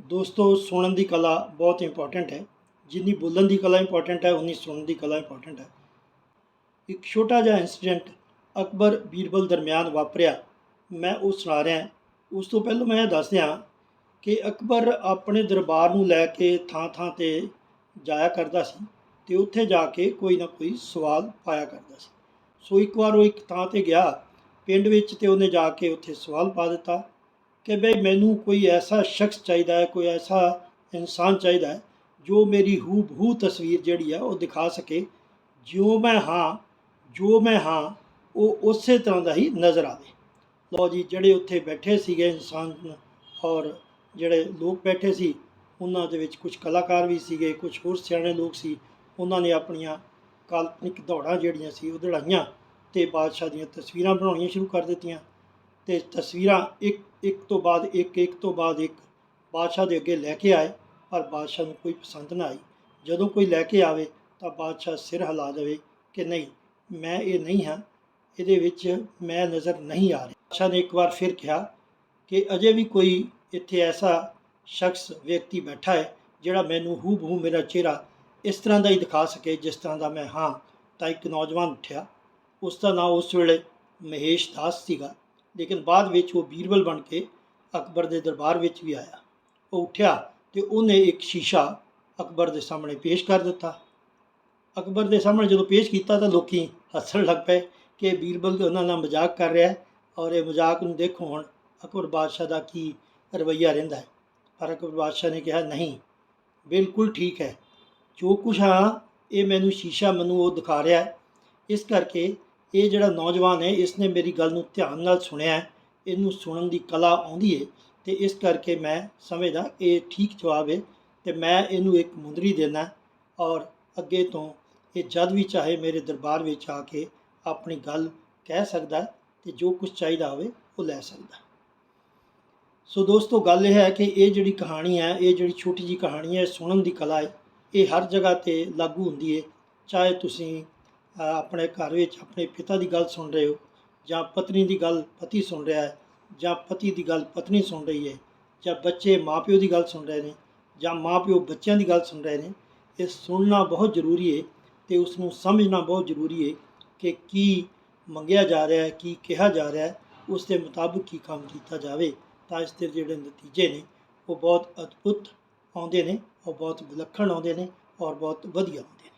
ਦੋਸਤੋ, ਸੁਣਨ ਦੀ ਕਲਾ ਬਹੁਤ ਇੰਪੋਰਟੈਂਟ ਹੈ। ਜਿੰਨੀ ਬੋਲਣ ਦੀ ਕਲਾ ਇੰਪੋਰਟੈਂਟ ਹੈ, ਉਨੀ ਸੁਣਨ ਦੀ ਕਲਾ ਇੰਪੋਰਟੈਂਟ ਹੈ। ਇੱਕ ਛੋਟਾ ਜਿਹਾ ਇਨਸੀਡੈਂਟ ਅਕਬਰ ਬੀਰਬਲ ਦਰਮਿਆਨ ਵਾਪਰਿਆ। ਮੈਂ ਉਹ ਸੁਣਾ ਰਿਹਾ ਉਸ ਤੋਂ ਪਹਿਲਾਂ ਮੈਂ ਇਹ ਦੱਸ ਦਿਆਂ ਕਿ ਅਕਬਰ ਆਪਣੇ ਦਰਬਾਰ ਨੂੰ ਲੈ ਕੇ ਥਾਂ ਥਾਂ ਤੇ ਜਾਇਆ ਕਰਦਾ ਸੀ ਤੇ ਉੱਥੇ ਜਾ ਕੇ ਕੋਈ ਨਾ ਕੋਈ ਸਵਾਲ ਪਾਇਆ ਕਰਦਾ ਸੀ। ਸੋ ਇੱਕ ਵਾਰ ਉਹ ਇੱਕ ਥਾਂ ਤੇ ਗਿਆ। ਪਿੰਡ ਵਿੱਚ ਤੇ ਉਹਨੇ ਜਾ ਕੇ ਉੱਥੇ ਸਵਾਲ ਪਾ ਦਿੱਤਾ। ਕਿ ਬਈ ਮੈਨੂੰ ਕੋਈ ਐਸਾ ਸ਼ਖਸ ਚਾਹੀਦਾ ਹੈ, ਕੋਈ ਐਸਾ ਇਨਸਾਨ ਚਾਹੀਦਾ ਹੈ, ਜੋ ਮੇਰੀ ਹੂ ਬਹੂ ਤਸਵੀਰ ਜਿਹੜੀ ਆ ਉਹ ਦਿਖਾ ਸਕੇ। ਜਿਉਂ ਮੈਂ ਹਾਂ, ਜੋ ਮੈਂ ਹਾਂ, ਉਹ ਉਸੇ ਤਰ੍ਹਾਂ ਦਾ ਹੀ ਨਜ਼ਰ ਆਵੇ। ਲਓ ਜੀ, ਜਿਹੜੇ ਉੱਥੇ ਬੈਠੇ ਸੀਗੇ ਇਨਸਾਨ ਔਰ ਜਿਹੜੇ ਲੋਕ ਬੈਠੇ ਸੀ, ਉਹਨਾਂ ਦੇ ਵਿੱਚ ਕੁਝ ਕਲਾਕਾਰ ਵੀ ਸੀਗੇ ਕੁਝ ਹੋਰ ਸਿਆਣੇ ਲੋਕ ਸੀ, ਉਹਨਾਂ ਨੇ ਆਪਣੀਆਂ ਕਾਲਪਨਿਕ ਦੌੜਾਂ ਜਿਹੜੀਆਂ ਸੀ ਉਹ ਦੜਾਈਆਂ ਤੇ ਬਾਦਸ਼ਾਹ ਦੀਆਂ ਤਸਵੀਰਾਂ ਬਣਾਉਣੀਆਂ ਸ਼ੁਰੂ ਕਰ ਦਿੱਤੀਆਂ। ਤੇ ਤਸਵੀਰਾਂ ਇੱਕ ਇੱਕ ਤੋਂ ਬਾਅਦ ਇੱਕ ਇੱਕ ਤੋਂ ਬਾਅਦ ਇੱਕ ਬਾਦਸ਼ਾਹ ਦੇ ਅੱਗੇ ਲੈ ਕੇ ਆਏ, ਪਰ ਬਾਦਸ਼ਾਹ ਨੂੰ ਕੋਈ ਪਸੰਦ ਨਾ ਆਈ। ਜਦੋਂ ਕੋਈ ਲੈ ਕੇ ਆਵੇ ਤਾਂ ਬਾਦਸ਼ਾਹ ਸਿਰ ਹਿਲਾ ਦੇਵੇ ਕਿ ਨਹੀਂ, ਮੈਂ ਇਹ ਨਹੀਂ ਹਾਂ, ਇਹਦੇ ਵਿੱਚ ਮੈਂ ਨਜ਼ਰ ਨਹੀਂ ਆ ਰਿਹਾ। ਬਾਦਸ਼ਾਹ ਨੇ ਇੱਕ ਵਾਰ ਫਿਰ ਕਿਹਾ ਕਿ ਅਜੇ ਵੀ ਕੋਈ ਇੱਥੇ ਐਸਾ ਸ਼ਖਸ, ਵਿਅਕਤੀ ਬੈਠਾ ਹੈ ਜਿਹੜਾ ਮੈਨੂੰ ਹੂ ਬਹੂ ਮੇਰਾ ਚਿਹਰਾ ਇਸ ਤਰ੍ਹਾਂ ਦਾ ਹੀ ਦਿਖਾ ਸਕੇ, ਜਿਸ ਤਰ੍ਹਾਂ ਦਾ ਮੈਂ ਹਾਂ, ਤਾਂ ਇੱਕ ਨੌਜਵਾਨ ਉੱਠਿਆ। ਉਸ ਦਾ ਨਾਮ ਉਸ ਵੇਲੇ ਮਹੇਸ਼ ਦਾਸ ਸੀਗਾ। ਲੇਕਿਨ ਬਾਅਦ ਵਿੱਚ ਉਹ ਬੀਰਬਲ ਬਣ ਕੇ ਅਕਬਰ ਦੇ ਦਰਬਾਰ ਵਿੱਚ ਵੀ ਆਇਆ। ਉਹ ਉੱਠਿਆ ਤੇ ਉਹਨੇ ਇੱਕ ਸ਼ੀਸ਼ਾ ਅਕਬਰ ਦੇ ਸਾਹਮਣੇ ਪੇਸ਼ ਕਰ ਦਿੱਤਾ। ਅਕਬਰ ਦੇ ਸਾਹਮਣੇ ਜਦੋਂ ਪੇਸ਼ ਕੀਤਾ ਤਾਂ ਲੋਕੀ ਹੱਸਣ ਲੱਗ ਪਏ ਕਿ ਬੀਰਬਲ ਉਹਨਾਂ ਨਾਲ ਮਜ਼ਾਕ ਕਰ ਰਿਹਾ ਹੈ ਔਰ ਇਹ ਮਜ਼ਾਕ ਨੂੰ ਦੇਖੋ ਹੁਣ ਅਕਬਰ ਬਾਦਸ਼ਾਹ ਦਾ ਕੀ ਰਵੱਈਆ ਰਹਿੰਦਾ ਹੈ। ਪਰ ਅਕਬਰ ਬਾਦਸ਼ਾਹ ਨੇ ਕਿਹਾ, ਨਹੀਂ, ਬਿਲਕੁਲ ਠੀਕ ਹੈ। ਜੋ ਕੁਛ ਹਾਂ, ਇਹ ਮੈਨੂੰ ਸ਼ੀਸ਼ਾ ਮੈਨੂੰ ਉਹ ਦਿਖਾ ਰਿਹਾ ਹੈ। ਇਸ ਕਰਕੇ ਇਹ ਜਿਹੜਾ ਨੌਜਵਾਨ ਹੈ ਇਸ ਨੇ ਮੇਰੀ ਗੱਲ ਨੂੰ ਧਿਆਨ ਨਾਲ ਸੁਣਿਆ ਇਹਨੂੰ ਸੁਣਨ ਦੀ ਕਲਾ ਆਉਂਦੀ ਹੈ ਤੇ ਇਸ ਕਰਕੇ ਮੈਂ ਸਮਝਦਾ ਇਹ ਠੀਕ ਜਵਾਬ ਹੈ ਤੇ ਮੈਂ ਇਹਨੂੰ ਇੱਕ ਮੁੰਦਰੀ ਦੇਣਾ ਔਰ ਅੱਗੇ ਤੋਂ ਇਹ ਜਦ ਵੀ ਚਾਹੇ ਮੇਰੇ ਦਰਬਾਰ ਵਿੱਚ ਆ ਕੇ ਆਪਣੀ ਗੱਲ ਕਹਿ ਸਕਦਾ ਹੈ ਤੇ ਜੋ ਕੁਝ ਚਾਹੀਦਾ ਹੋਵੇ ਉਹ ਲੈ ਸਕਦਾ ਸੋ ਦੋਸਤੋ, ਗੱਲ ਇਹ ਹੈ ਕਿ ਇਹ ਜਿਹੜੀ ਕਹਾਣੀ ਹੈ, ਇਹ ਜਿਹੜੀ ਛੋਟੀ ਜੀ ਕਹਾਣੀ ਹੈ ਸੁਣਨ ਦੀ ਕਲਾ ਹੈ, ਇਹ ਹਰ ਜਗ੍ਹਾ ਤੇ ਲਾਗੂ ਹੁੰਦੀ ਹੈ। ਚਾਹੇ ਤੁਸੀਂ ਆਪਣੇ ਘਰ ਵਿੱਚ ਆਪਣੇ ਪਿਤਾ ਦੀ ਗੱਲ ਸੁਣ ਰਹੇ ਹੋ ਜਾਂ ਪਤਨੀ ਦੀ ਗੱਲ ਪਤੀ ਸੁਣ ਰਿਹਾ ਹੈ ਜਾਂ ਪਤੀ ਦੀ ਗੱਲ ਪਤਨੀ ਸੁਣ ਰਹੀ ਹੈ ਜਾਂ ਬੱਚੇ ਮਾਪਿਓ ਦੀ ਗੱਲ ਸੁਣ ਰਹੇ ਨੇ ਜਾਂ ਮਾਪਿਓ ਬੱਚਿਆਂ ਦੀ ਗੱਲ ਸੁਣ ਰਹੇ ਨੇ, ਇਹ ਸੁਣਨਾ ਬਹੁਤ ਜ਼ਰੂਰੀ ਹੈ ਤੇ ਉਸ ਨੂੰ ਸਮਝਣਾ ਬਹੁਤ ਜ਼ਰੂਰੀ ਹੈ ਕਿ ਕੀ ਮੰਗਿਆ ਜਾ ਰਿਹਾ ਹੈ, ਕੀ ਕਿਹਾ ਜਾ ਰਿਹਾ ਹੈ, ਉਸ ਦੇ ਮੁਤਾਬਕ ਕੀ ਕੰਮ ਕੀਤਾ ਜਾਵੇ ਤਾਂ ਇਸ ਦੇ ਜਿਹੜੇ ਨਤੀਜੇ ਨੇ ਉਹ ਬਹੁਤ ਅਦਭੁਤ ਆਉਂਦੇ ਨੇ, ਉਹ ਬਹੁਤ ਵਿਲੱਖਣ ਆਉਂਦੇ ਨੇ ਔਰ ਬਹੁਤ ਵਧੀਆ ਆਉਂਦੇ ਨੇ।